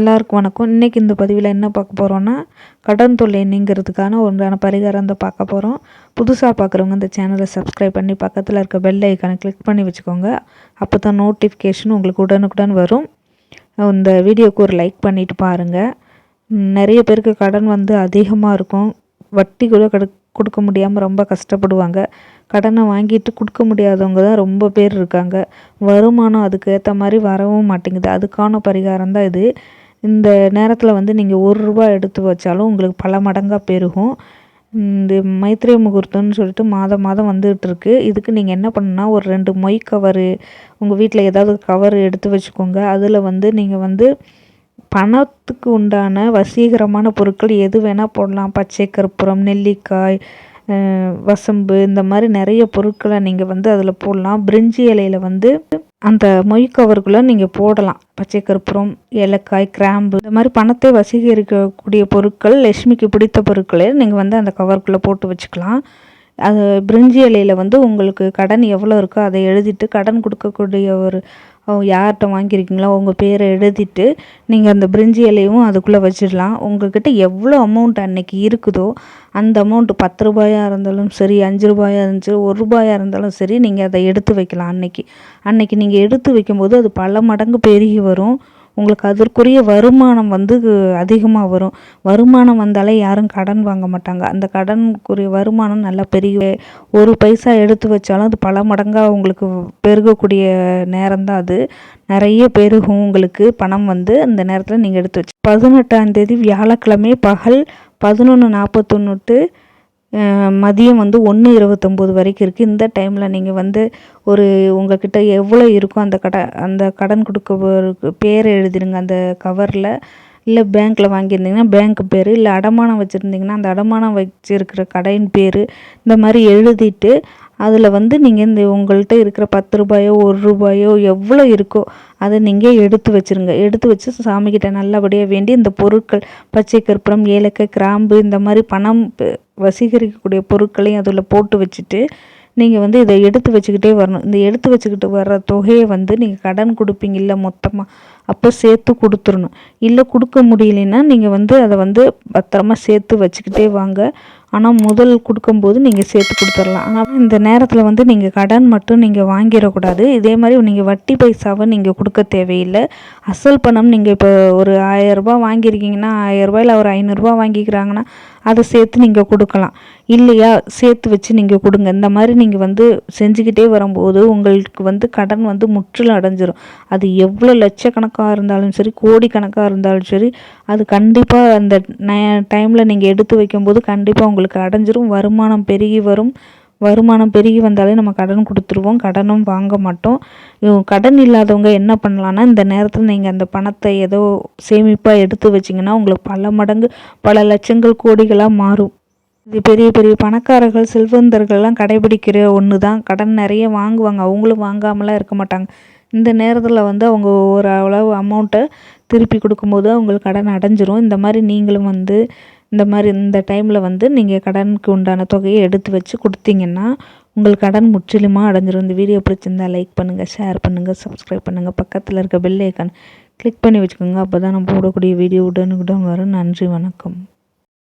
எல்லாருக்கும் வணக்கம். இன்றைக்கி இந்த பதிவில் என்ன பார்க்க போகிறோன்னா கடன் தொல்லை நீங்கிறதுக்கான ஒன்றான பரிகாரம் தான் பார்க்க போகிறோம் புதுசாக பார்க்குறவங்க இந்த சேனலை சப்ஸ்கிரைப் பண்ணி பக்கத்தில் இருக்க பெல் ஐக்கானை கிளிக் பண்ணி வச்சுக்கோங்க. அப்போ தான் நோட்டிஃபிகேஷன் உங்களுக்கு உடனுக்குடன் வரும். இந்த வீடியோக்கு ஒரு லைக் பண்ணிவிட்டு பாருங்கள் நிறைய பேருக்கு கடன் வந்து அதிகமாக இருக்கும். வட்டி கூட கடு கொடுக்க முடியாமல் ரொம்ப கஷ்டப்படுவாங்க. கடனை வாங்கிட்டு கொடுக்க முடியாதவங்க தான் ரொம்ப பேர் இருக்காங்க. வருமானம் அதுக்கு ஏற்ற மாதிரி வரவும் மாட்டேங்குது. அதுக்கான பரிகாரம் தான் இது. இந்த நேரத்தில் வந்து நீங்கள் ஒரு ரூபா எடுத்து வச்சாலும் உங்களுக்கு பல மடங்காக பெருகும். இந்த மைத்ரே முகூர்த்தம்னு சொல்லிட்டு மாதம் மாதம் வந்துகிட்ருக்கு இதுக்கு நீங்கள் என்ன பண்ணுன்னா ஒரு ரெண்டு மொய் கவரு உங்கள் வீட்டில் ஏதாவது கவர் எடுத்து வச்சுக்கோங்க. அதில் வந்து நீங்கள் வந்து பணத்துக்கு உண்டான வசீகரமான பொருட்கள் எது வேணால் போடலாம். பச்சை கற்பூரம் நெல்லிக்காய் வசம்பு இந்த மாதிரி நிறைய பொருட்களை நீங்கள் வந்து அதில் போடலாம். பிரிஞ்சி இலையில் வந்து அந்த மொய் கவருக்குள்ளே நீங்கள் போடலாம். பச்சை கற்பூரம் ஏலக்காய் கிராம்பு இந்த மாதிரி பணத்தை வசீகரிக்கக்கூடிய பொருட்கள் லட்சுமிக்கு பிடித்த பொருட்களை நீங்கள் வந்து அந்த கவருக்குள்ளே போட்டு வச்சுக்கலாம். அது பிரிஞ்சி இலையில் வந்து உங்களுக்கு கடன் எவ்வளோ இருக்கோ அதை எழுதிட்டு கடன் கொடுக்கக்கூடிய ஒரு யார்கிட்ட வாங்கியிருக்கீங்களோ உங்கள் பேரை எழுதிட்டு நீங்கள் அந்த பிரிஞ்சி இலையும் அதுக்குள்ளே வச்சிடலாம். உங்கள்கிட்ட எவ்வளோ அமௌண்ட் அன்னைக்கு இருக்குதோ அந்த அமௌண்ட்டு பத்து ரூபாயாக இருந்தாலும் சரி அஞ்சு ரூபாயாக இருந்துச்சு ஒரு ரூபாயாக இருந்தாலும் சரி நீங்கள் அதை எடுத்து வைக்கலாம் அன்னைக்கு. அன்னைக்கு நீங்கள் எடுத்து வைக்கும்போது அது பல மடங்கு பெருகி வரும். உங்களுக்கு அதற்குரிய வருமானம் வந்து அதிகமாக வரும். வருமானம் வந்தாலே யாரும் கடன் வாங்க மாட்டாங்க. அந்த கடனுக்குரிய வருமானம் நல்லா பெரிய ஒரு பைசா எடுத்து வச்சாலும் அது பல மடங்காக உங்களுக்கு பெருகக்கூடிய நேரம் தான் அது. நிறைய பெருகும் உங்களுக்கு பணம் வந்து அந்த நேரத்தில் நீங்கள் எடுத்து வச்சு. பதினெட்டாம் தேதி வியாழக்கிழமை பகல் பதினொன்று நாற்பத்தொன்று மதியம் வந்து ஒன்று இருபத்தொம்போது வரைக்கும் இருக்குது இந்த டைமில் நீங்கள் வந்து ஒரு உங்கள்கிட்ட எவ்வளோ இருக்கோ அந்த கடை அந்த கடன் கொடுக்க பேர் எழுதிடுங்க அந்த கவரில் இல்லை பேங்க்கில் வாங்கியிருந்தீங்கன்னா பேங்க் பேர் இல்லை அடமானம் வச்சுருந்தீங்கன்னா அந்த அடமானம் வச்சுருக்கிற கடையின் பேர் இந்த மாதிரி எழுதிட்டு அதில் வந்து நீங்கள் இந்த உங்கள்கிட்ட இருக்கிற பத்து ரூபாயோ ஒரு ரூபாயோ எவ்வளோ இருக்கோ அதை நீங்கள் எடுத்து வச்சுருங்க. எடுத்து வச்சு சாமிக்கிட்ட நல்லபடியாக வேண்டி இந்த பொருட்கள் பச்சை கற்பூரம் ஏலக்காய் கிராம்பு இந்த மாதிரி பணம் வசீகரிக்கக்கூடிய பொருட்களையும் அதில் போட்டு வச்சுட்டு நீங்கள் வந்து இதை எடுத்து வச்சுக்கிட்டே வரணும். இந்த எடுத்து வச்சுக்கிட்டு வர்ற தொகையை வந்து நீங்கள் கடன் கொடுப்பீங்க. இல்லை மொத்தமாக அப்போ சேர்த்து கொடுத்துடணும். இல்லை கொடுக்க முடியலன்னா நீங்கள் வந்து அதை வந்து பத்திரமா சேர்த்து வச்சுக்கிட்டே வாங்க. ஆனால் முதல் கொடுக்கும்போது நீங்கள் சேர்த்து கொடுத்துடலாம். ஆனால் இந்த நேரத்தில் வந்து நீங்கள் கடன் மட்டும் நீங்கள் வாங்கிடக்கூடாது. இதே மாதிரி நீங்கள் வட்டி பைசாவை நீங்கள் கொடுக்க தேவையில்லை. அசல் பணம் நீங்கள் இப்போ ஒரு ஆயரரூபா வாங்கியிருக்கீங்கன்னா இல்லை ஒரு ஐநூறுரூபா வாங்கிக்கிறாங்கன்னா அதை சேர்த்து நீங்கள் கொடுக்கலாம். இல்லையா? சேர்த்து வச்சு நீங்கள் கொடுங்க. இந்த மாதிரி நீங்கள் வந்து செஞ்சுக்கிட்டே வரும்போது உங்களுக்கு வந்து கடன் வந்து முற்றிலும் அடைஞ்சிரும். அது எவ்வளோ லட்சக்கணக்காக இருந்தாலும் சரி கோடிக்கணக்காக இருந்தாலும் சரி அது கண்டிப்பாக அந்த டைமில் நீங்கள் எடுத்து வைக்கும்போது கண்டிப்பாக உங்களுக்கு உங்களுக்கு அடைஞ்சிரும் வருமானம் பெருகி வரும். வருமானம் பெருகி வந்தாலே நம்ம கடன் கொடுத்துருவோம். கடனும் வாங்க மாட்டோம். கடன் இல்லாதவங்க என்ன பண்ணலான்னா இந்த நேரத்தில் நீங்கள் அந்த பணத்தை ஏதோ சேமிப்பாக எடுத்து வச்சிங்கன்னா உங்களுக்கு பல மடங்கு பல லட்சங்கள் கோடிகளாக மாறும். இது பெரிய பெரிய பணக்காரர்கள் செல்வந்தர்கள்லாம் கடைபிடிக்கிற ஒன்று தான் கடன் நிறைய வாங்குவாங்க. அவங்களும் வாங்காமலாம் இருக்க மாட்டாங்க. இந்த நேரத்தில் வந்து அவங்க ஒரு அளவு அமௌண்ட்டை திருப்பி கொடுக்கும்போது அவங்களுக்கு கடன் அடைஞ்சிரும். இந்த மாதிரி நீங்களும் வந்து இந்த மாதிரி இந்த டைமில் வந்து நீங்கள் கடனுக்கு உண்டான தொகையை எடுத்து வச்சு கொடுத்தீங்கன்னா உங்களுக்கு கடன் முற்றிலுமாக அடைஞ்சிரும். இந்த வீடியோ பிடிச்சிருந்தா லைக் பண்ணுங்கள் ஷேர் பண்ணுங்கள் சப்ஸ்கிரைப் பண்ணுங்கள் பக்கத்தில் இருக்க பெல் ஐக்கான் கிளிக் பண்ணி வச்சுக்கோங்க. அப்போ தான் நம்ம போடக்கூடிய வீடியோ உடனுக்குடன் வரும். நன்றி வணக்கம்.